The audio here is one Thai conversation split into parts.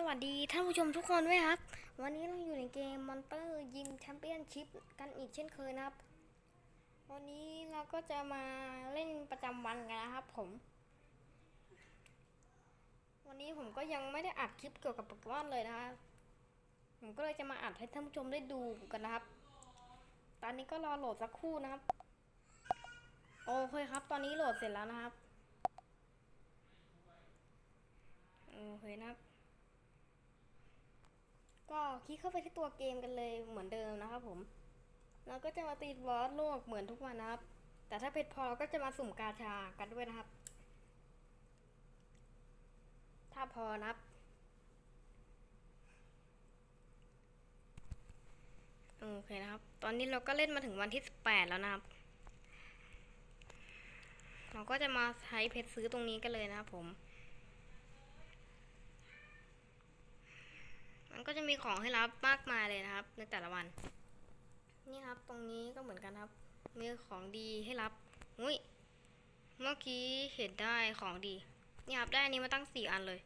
สวัสดีท่านผู้ชมทุกคนด้วยครับ วันนี้เราอยู่ในเกมมอนเตอร์ยิงแชมเปี้ยนชิพกันอีกเช่นเคยนะครับ วันนี้เราก็จะมาเล่นประจำวันกันนะครับ ผม วันนี้ผมก็ยังไม่ได้อัดคลิปเกี่ยวกับโปเกมอนเลยนะครับผมก็เลยจะมาอัดให้ท่านผู้ชมได้ดูกันนะครับ ตอนนี้ก็รอโหลดสักครู่นะครับ โอเคครับ ตอนนี้โหลดเสร็จแล้วนะครับ โอเคนะครับ ก็คลิกเข้าไปที่ตัวเกมกันเลยเหมือนเดิมนะครับผม เราก็จะมาตีบอสโลกเหมือนทุกวันนะครับ แต่ถ้าเพชรพอเราก็จะมาสุ่มกาชากันด้วยนะครับ ถ้าพอนะครับโอเคนะครับ ตอนนี้เราก็เล่นมาถึงวันที่18แล้วนะครับ เราก็จะมาใช้เพชรซื้อตรงนี้กันเลยนะครับผม มีของให้รับมากมายเลยนะครับ ในแต่ละวัน นี่ครับ ตรงนี้ก็เหมือนกันครับ มีของดีให้รับอุ้ยเมื่อกี้เห็นได้ของดี นี่ครับได้อันนี้มาตั้งสี่อันเลย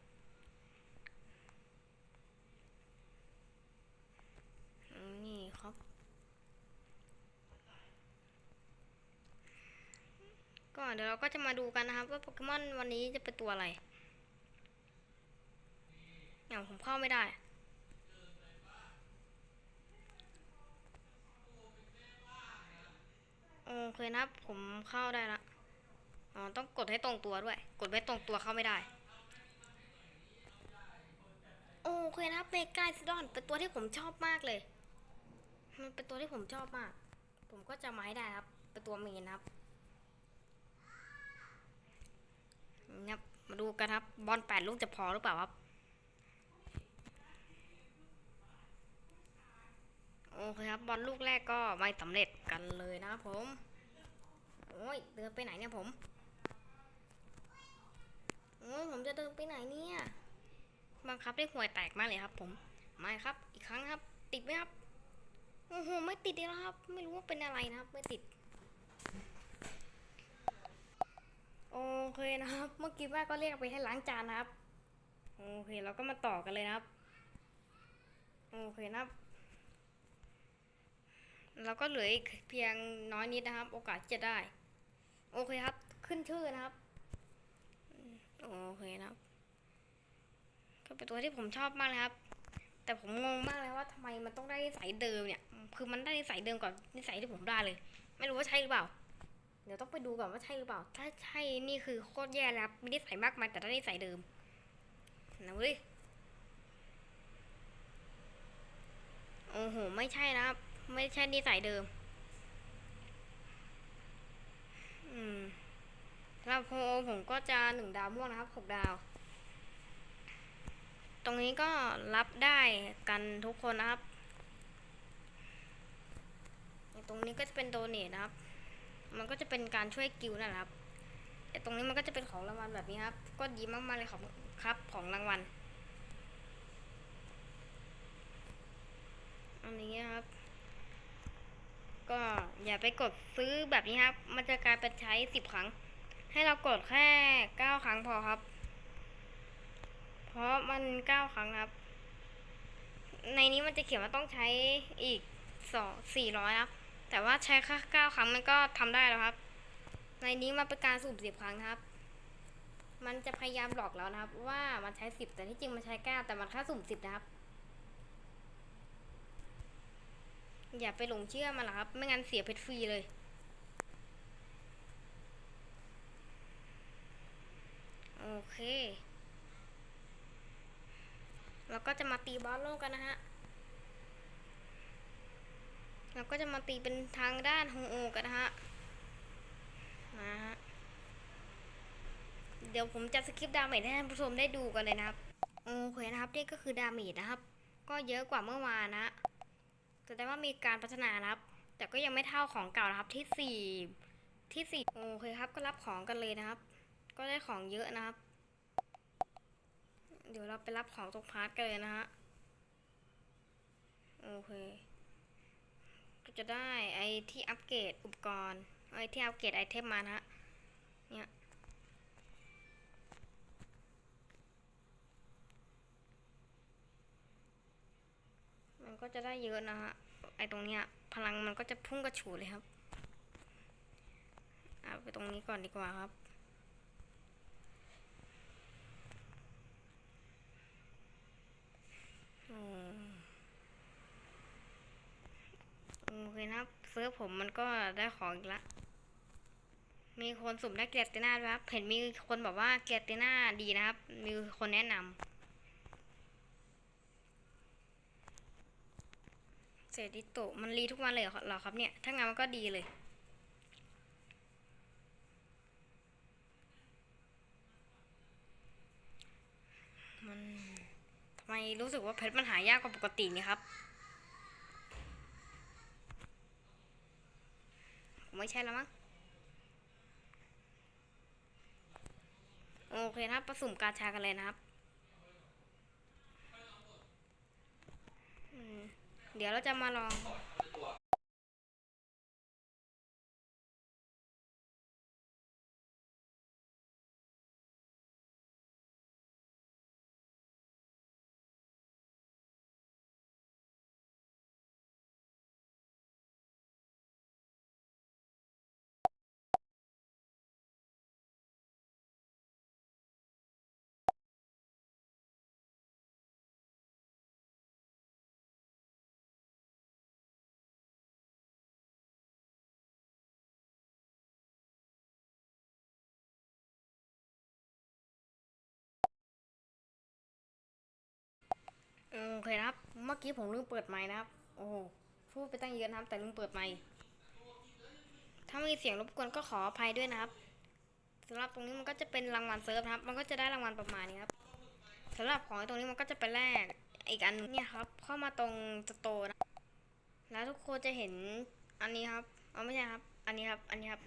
นี่ครับ ก็เดี๋ยวเราก็จะมาดูกันนะครับ ว่าโปเกมอนวันนี้จะเป็นตัวอะไรอย่างผมเข้าไม่ได้ โอเคนะครับผมเข้าได้ละอ๋อต้องกดให้ตรงตัวด้วย กดไม่ตรงตัวเข้าไม่ได้ โอเคนะเมกาซิดอนเป็นตัวที่ผมชอบมากเลย มันเป็นตัวที่ผมชอบมาก ผมก็จะมาให้ได้ครับ เป็นตัวเมนนะครับนะครับมาดูกันครับ บอลแปดลูกจะพอหรือเปล่าครับ อเคครับบอลลูกแรกก็ไม่สำเร็จกันเลยนะครับผม โอ้ยเดินไปไหนเนี่ยผมโอ้ยผมจะเดินไปไหนเนี่ยบังคับได้ห่วยแตกมากเลยครับ ผมไม่ครับ อีกครั้งครับ ติดไหมครับโอ้โหไม่ติดเลยครับ ไม่รู้ว่าเป็นอะไรนะครับ ไม่ติดโอเคนะครับ เมื่อกี้แม่ก็เรียกไปให้ล้างจานนะครับ โอเคเราก็มาต่อกันเลยนะครับ โอเคนะครับ เราก็เหลืออีกเพียงน้อยนิดนะครับ โอกาสจะได้ โอเคครับ ขึ้นชื่อนะครับ โอเคนะครับ ก็เป็นตัวที่ผมชอบมากเลยครับ แต่ผมงงมากเลยว่าทำไมมันต้องได้นิสัยเดิมเนี่ย คือมันได้นิสัยเดิมกับนิสัยที่ผมได้เลย ไม่รู้ว่าใช่หรือเปล่า เดี๋ยวต้องไปดูก่อนว่าใช่หรือเปล่า ถ้าใช่นี่คือโคตรแย่แล้วครับมีนิสัยมากมายแต่ได้นิสัยเดิมนะเว้ยโอ้โห ไม่ใช่นะครับ ไม่ใช่นิสัยเดิม อืมลาโพผมก็จะหนึ่งดาวม่วงนะครับหกดาว ตรงนี้ก็รับได้กันทุกคนนะครับ ตรงนี้ก็จะเป็นโดเนทนะครับ มันก็จะเป็นการช่วยกิลด์นั่นแหละครับ แต่ตรงนี้มันก็จะเป็นของรางวัลแบบนี้ครับ ก็ดีมากๆเลยครับครับของรางวัล อันนี้ครับ ก็อย่าไปกดซื้อแบบนี้ครับ มันจะกลายเป็นใช้สิบครั้ง ให้เรากดแค่เก้าครั้งพอครับ เพราะมันเก้าครั้งครับ ในนี้มันจะเขียนว่าต้องใช้อีกสองสี่ร้อยครับ แต่ว่าใช้แค่เก้าครั้งมันก็ทำได้แล้วครับ ในนี้มันเป็นการสุ่มสิบครั้งครับ มันจะพยายามหลอกเรานะครับ ว่ามันใช้สิบแต่ที่จริงมันใช้เก้าแต่มันแค่สุ่มสิบนะครับ อย่าไปหลงเชื่อมันหรอกครับ ไม่งั้นเสียเพชรฟรีเลย โอเค เราก็จะมาตีบอสโลกกันนะฮะ เราก็จะมาตีเป็นทางด้านฮโอกันนะฮะ มาฮะ เดี๋ยวผมจะสคริปต์ดาเมจให้ท่านผู้ชมได้ดูกันเลยนะครับ โอเคนะครับ นี่ก็คือดาเมจนะครับ ก็เยอะกว่าเมื่อวานนะ แสดงว่ามีการพัฒนานะครับ แต่ก็ยังไม่เท่าของเก่านะครับที่สี่ที่สี่โอเคครับ ก็รับของกันเลยนะครับ ก็ได้ของเยอะนะครับ เดี๋ยวเราไปรับของตรงพาร์ทกันเลยนะฮะ โอเค ก็จะได้ไอที่อัปเกรดอุปกรณ์ ไอที่อัปเกรดไอเทมมานะฮะเนี่ย ก็จะได้เยอะนะฮะ ไอตรงเนี้ย พลังมันก็จะพุ่งกระฉูดเลยครับเอาไปตรงนี้ก่อนดีกว่าครับอืมโอเคนะครับเซิร์ฟผมมันก็ได้ของอีกละ มีคนสุ่มได้เกรติน่าด้วยครับ เห็นมีคนบอกว่าเกรติน่าดีนะครับ มีคนแนะนำ เศษดิโตมันรีทุกวันเลยเหรอเหรอครับเนี่ย ถ้างั้นมันก็ดีเลยมันทำไมรู้สึกว่าเพชรมันหายากกว่าปกตินี่ครับ ไม่ใช่แล้วมั้ง โอเคนะครับผสมกาชากันเลยนะครับ อืม เดี๋ยวเราจะมาลอง โอเคนะครับ เมื่อกี้ผมลืมเปิดไมค์นะครับ โอ้พูดไปตั้งเยอะนะครับ แต่ลืมเปิดไมค์ถ้ามีเสียงรบกวนก็ขออภัยด้วยนะครับสำหรับตรงนี้มันก็จะเป็นรางวัลเซิร์ฟนะครับ มันก็จะได้รางวัลประมาณนี้ครับสำหรับของตรงนี้มันก็จะเป็นแรกอีกอันหนึงเนี่ยครับ เข้ามาตรงสโตร์นะ แล้วทุกคนจะเห็นอันนี้ครับ เอาไม่ใช่ครับ อันนี้ครับ อันนี้ครับ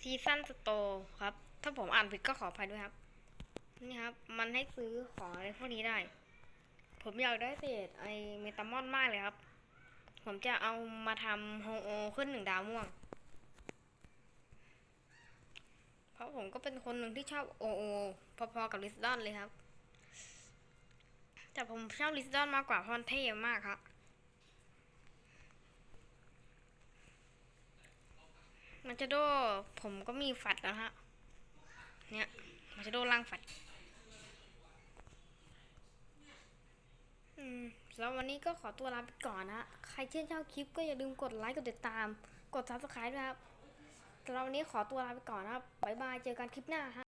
ซีซั่นสโตร์ครับ ถ้าผมอ่านผิดก็ขออภัยด้วยครับ นี่ครับ มันให้ซื้อของอะไรพวกนี้ได้ ผมอยากได้เศษไอเมตามอนมากเลยครับ ผมจะเอามาทำโฮโอขึ้นหนึ่งดาวม่วง เพราะผมก็เป็นคนหนึ่งที่ชอบโอโอพอๆกับลิสดอนเลยครับ แต่ผมชอบลิสดอนมากกว่าเพราะมันเท่มากครับ มันจะโดผมก็มีฝัดแล้วฮะ เนี่ย มันจะโดล่างฝัด อื แล้ววันนี้ก็ขอตัวลาไปก่อนนะ ใครชื่นชอบคลิปก็อย่าลืมกดไลค์ กดติดตาม กด subscribe ด้วยครับสำหรับวันนี้ขอตัวลาไปก่อนนะครับ บ๊ายบาย เจอกันคลิปหน้าฮะ